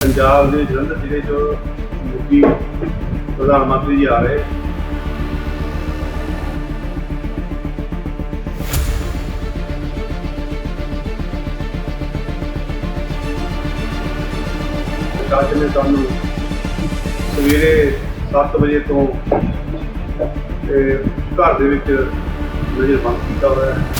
ਪੰਜਾਬ ਦੇ ਜਲੰਧਰ ਜ਼ਿਲ੍ਹੇ 'ਚ ਮੋਦੀ ਪ੍ਰਧਾਨ ਮੰਤਰੀ ਜੀ ਆ ਰਹੇ। ਪ੍ਰਸ਼ਾਸਨ ਨੇ ਸਾਨੂੰ ਸਵੇਰੇ 7 ਵਜੇ ਤੋਂ ਤੇ ਘਰ ਦੇ ਵਿੱਚ ਨਜ਼ਰਬੰਦ ਕੀਤਾ ਹੋਇਆ ਹੈ।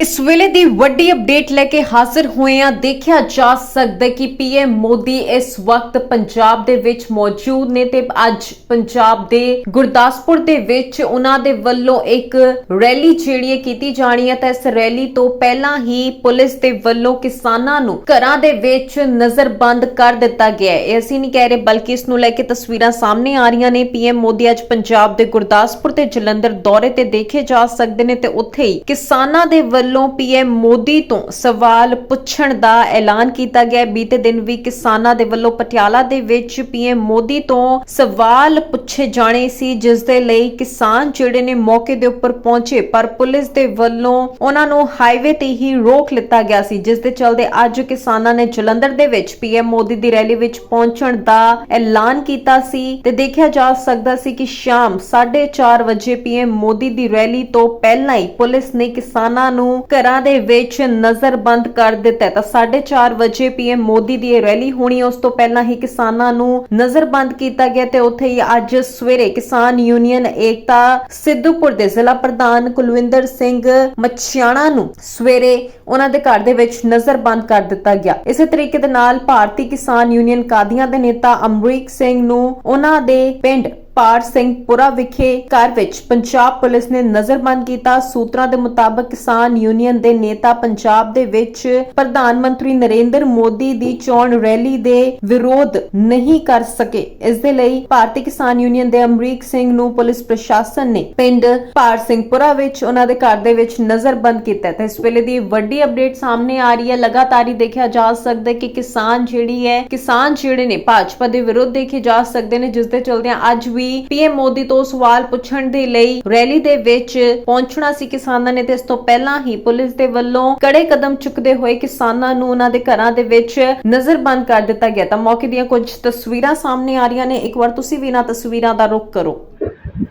ਇਸ ਵੇਲੇ ਦੀ ਵੱਡੀ ਅਪਡੇਟ ਲੈ ਕੇ ਹਾਜ਼ਰ ਹੋਏ ਆ ਦੇਖਿਆ ਜਾ ਸਕਦਾ ਕਿ ਪੀਐਮ ਮੋਦੀ ਇਸ ਵਕਤ ਪੰਜਾਬ ਦੇ ਵਿੱਚ ਮੌਜੂਦ ਨੇ ਤੇ ਅੱਜ ਪੰਜਾਬ ਦੇ ਗੁਰਦਾਸਪੁਰ ਦੇ ਵਿੱਚ ਉਹਨਾਂ ਦੇ ਵੱਲੋਂ ਇੱਕ ਰੈਲੀ ਜਿਹੜੀ ਹੈ ਕੀਤੀ ਜਾਣੀ ਹੈ ਤਾਂ ਇਸ ਰੈਲੀ ਤੋਂ ਪਹਿਲਾਂ ਹੀ ਪੁਲਿਸ ਦੇ ਵੱਲੋਂ ਕਿਸਾਨਾਂ ਨੂੰ ਘਰਾਂ ਦੇ ਵਿੱਚ ਨਜ਼ਰਬੰਦ ਕਰ ਦਿੱਤਾ ਗਿਆ ਹੈ। ਇਹ ਅਸੀਂ ਨਹੀਂ ਕਹਿ ਰਹੇ ਬਲਕਿ ਇਸ ਨੂੰ ਲੈ ਕੇ ਤਸਵੀਰਾਂ ਸਾਹਮਣੇ ਆ ਰਹੀਆਂ ਨੇ। ਪੀਐਮ ਮੋਦੀ ਅੱਜ ਪੰਜਾਬ ਦੇ ਗੁਰਦਾਸਪੁਰ ਤੇ ਜਲੰਧਰ ਦੌਰੇ ਤੇ ਦੇਖੇ ਜਾ ਸਕਦੇ ਨੇ ਤੇ ਉੱਥੇ ਹੀ ਕਿਸਾਨਾਂ ਦੇ ਵੱਲੋਂ ਵੱਲੋਂ ਪੀਐਮ ਮੋਦੀ ਤੋਂ ਸਵਾਲ ਪੁੱਛਣ ਦਾ ਐਲਾਨ ਕੀਤਾ ਗਿਆ। ਬੀਤੇ ਦਿਨ ਵੀ ਕਿਸਾਨਾਂ ਦੇ ਵੱਲੋਂ ਪਟਿਆਲਾ ਦੇ ਵਿੱਚ ਪੀਐਮ ਮੋਦੀ ਤੋਂ ਸਵਾਲ ਪੁੱਛੇ ਜਾਣੇ ਸੀ, ਜਿਸ ਦੇ ਲਈ ਕਿਸਾਨ ਜਿਹੜੇ ਨੇ ਮੌਕੇ ਦੇ ਉੱਪਰ ਪਹੁੰਚੇ। ਪਰ ਪੁਲਿਸ ਦੇ ਵੱਲੋਂ ਉਹਨਾਂ ਨੂੰ ਹਾਈਵੇ ਤੇ ਹੀ ਰੋਕ ਲਿੱਤਾ ਗਿਆ ਸੀ, ਜਿਸ ਦੇ ਚਲਦੇ ਅੱਜ ਕਿਸਾਨਾਂ ਨੇ ਜਲੰਧਰ ਦੇ ਵਿੱਚ ਪੀਐਮ ਮੋਦੀ ਦੀ ਰੈਲੀ ਵਿੱਚ ਪਹੁੰਚਣ ਦਾ ਐਲਾਨ ਕੀਤਾ ਸੀ ਤੇ ਦੇਖਿਆ ਜਾ ਸਕਦਾ ਸੀ ਕਿ ਸ਼ਾਮ 4:30 ਵਜੇ ਪੀਐਮ ਮੋਦੀ ਦੀ ਰੈਲੀ ਤੋਂ ਪਹਿਲਾਂ ਹੀ ਪੁਲਿਸ ਨੇ ਕਿਸਾਨਾਂ ਨੂੰ ਘਰਾਂ ਦੇ ਵਿੱਚ ਨਜ਼ਰਬੰਦ ਕਰ ਦਿੱਤਾ ਤਾਂ 4:30 ਵਜੇ ਪੀਐਮ ਮੋਦੀ ਦੀ ਇਹ ਰੈਲੀ ਹੋਣੀ, ਉਸ ਤੋਂ ਪਹਿਲਾਂ ਹੀ ਕਿਸਾਨਾਂ ਨੂੰ ਨਜ਼ਰਬੰਦ ਕੀਤਾ ਗਿਆ ਤੇ ਉੱਥੇ ਹੀ ਅੱਜ ਸਵੇਰੇ ਕਿਸਾਨ ਯੂਨੀਅਨ ਏਕਤਾ ਸਿੱਧੂਪੁਰ ਦੇ ਜ਼ਿਲ੍ਹਾ ਪ੍ਰਧਾਨ ਕੁਲਵਿੰਦਰ ਸਿੰਘ ਮਛਿਆਣਾ ਨੂੰ ਸਵੇਰੇ ਉਹਨਾਂ ਦੇ ਘਰ ਦੇ ਵਿੱਚ ਨਜ਼ਰਬੰਦ ਕਰ ਦਿੱਤਾ ਗਿਆ। ਇਸੇ ਤਰੀਕੇ ਦੇ ਨਾਲ ਭਾਰਤੀ ਕਿਸਾਨ ਯੂਨੀਅਨ ਕਾਦੀਆਂ ਦੇ ਨੇਤਾ ਅਮਰੀਕ ਸਿੰਘ ਨੂੰ ਉਹਨਾਂ ਦੇ ਪਿੰਡ ਪਾਰ ਸਿੰਘਪੁਰਾ ਵਿਖੇ ਘਰ ਵਿੱਚ ਪੰਜਾਬ ਪੁਲਿਸ ਨੇ ਨਜ਼ਰਬੰਦ ਕੀਤਾ। ਸੂਤਰਾਂ ਦੇ ਮੁਤਾਬਕ ਕਿਸਾਨ ਯੂਨੀਅਨ ਦੇ ਨੇਤਾ ਪੰਜਾਬ ਦੇ ਵਿੱਚ ਪ੍ਰਧਾਨ ਮੰਤਰੀ ਨਰਿੰਦਰ ਮੋਦੀ ਦੀ ਚੋਣ ਰੈਲੀ ਦੇ ਵਿਰੋਧ ਨਹੀਂ ਕਰ ਸਕੇ। ਇਸ ਦੇ ਲਈ ਭਾਰਤੀ ਕਿਸਾਨ ਯੂਨੀਅਨ ਦੇ ਅਮਰੀਕ ਸਿੰਘ ਨੂੰ ਪੁਲਿਸ ਪ੍ਰਸ਼ਾਸਨ ਨੇ ਪਿੰਡ ਪਾਰ ਸਿੰਘਪੁਰਾ ਵਿੱਚ ਉਹਨਾਂ ਦੇ ਘਰ ਦੇ ਵਿੱਚ ਨਜ਼ਰਬੰਦ ਕੀਤਾ ਹੈ। ਇਸ ਵੇਲੇ ਦੀ ਵੱਡੀ ਅਪਡੇਟ ਸਾਹਮਣੇ ਆ ਰਹੀ ਹੈ। ਲਗਾਤਾਰ ਹੀ ਦੇਖਿਆ ਜਾ ਸਕਦਾ ਕਿ ਕਿਸਾਨ ਜਿਹੜੀ ਹੈ, ਕਿਸਾਨ ਜਿਹੜੇ ਨੇ ਭਾਜਪਾ ਦੇ ਵਿਰੁੱਧ ਦੇਖੇ ਜਾ ਸਕਦੇ ਨੇ। ਜਿਸ ਦੇ ਚਲਦਿਆਂ ਅੱਜ ਵੀ ਪੀਐਮ ਮੋਦੀ ਤੋਂ ਸਵਾਲ ਪੁੱਛਣ ਦੇ ਲਈ ਰੈਲੀ ਦੇ ਵਿੱਚ ਪਹੁੰਚਣਾ ਸੀ ਕਿਸਾਨਾਂ ਨੇ ਤੇ ਇਸ ਤੋਂ ਪਹਿਲਾਂ ਹੀ ਪੁਲਿਸ ਦੇ ਵੱਲੋਂ ਕੜੇ ਕਦਮ ਚੁੱਕਦੇ ਹੋਏ ਕਿਸਾਨਾਂ ਨੂੰ ਉਹਨਾਂ ਦੇ ਘਰਾਂ ਦੇ ਵਿੱਚ ਨਜ਼ਰਬੰਦ ਕਰ ਦਿੱਤਾ ਗਿਆ। ਤਾਂ ਮੌਕੇ ਦੀਆਂ ਕੁਝ ਤਸਵੀਰਾਂ ਸਾਹਮਣੇ ਆ ਰਹੀਆਂ ਨੇ। ਇੱਕ ਵਾਰ ਤੁਸੀਂ ਵੀ ਇਹਨਾਂ ਤਸਵੀਰਾਂ ਦਾ ਰੁਖ ਕਰੋ।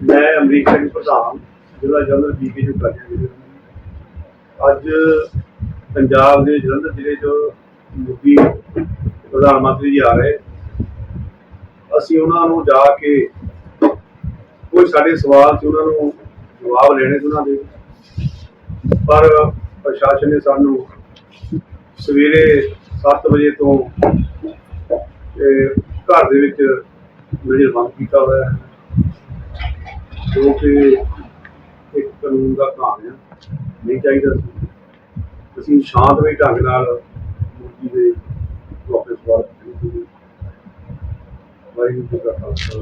ਮੈਂ ਅਮਰੀਕ ਸਿੰਘ ਪ੍ਰਧਾਨ, ਜ਼ਿਲ੍ਹਾ ਜਲੰਧਰ ਬੀਕੇ ਜੋ ਕਰ ਅੱਜ ਪੰਜਾਬ ਦੇ ਜਲੰਧਰ ਜ਼ਿਲ੍ਹੇ 'ਚ ਮੋਦੀ ਪ੍ਰਧਾਨ ਮੰਤਰੀ ਜੀ ਆ ਰਹੇ। ਅਸੀਂ ਉਹਨਾਂ ਨੂੰ ਜਾ ਕੇ ਕੋਈ ਸਾਡੇ ਸਵਾਲ ਸੀ, ਉਹਨਾਂ ਨੂੰ ਜਵਾਬ ਲੈਣੇ ਸੀ ਉਹਨਾਂ ਦੇ। ਪਰ ਪ੍ਰਸ਼ਾਸਨ ਨੇ ਸਾਨੂੰ ਸਵੇਰੇ 7 ਵਜੇ ਤੋਂ ਘਰ ਦੇ ਵਿੱਚ ਨਜ਼ਰਬੰਦ ਕੀਤਾ ਹੋਇਆ ਹੈ, ਜੋ ਕਿ ਇੱਕ ਕਾਨੂੰਨ ਦਾ ਕਾਰਨ ਹੈ, ਨਹੀਂ ਚਾਹੀਦਾ ਸੀ। ਅਸੀਂ ਸ਼ਾਂਤਮਈ ਢੰਗ ਨਾਲ ਮੁਰਗੀ ਦੇ ਵਾਪਸ ਵਾਪਸ ਵਾਹਿਗੁਰੂ ਜੀ ਕਾ ਖਾਲਸਾ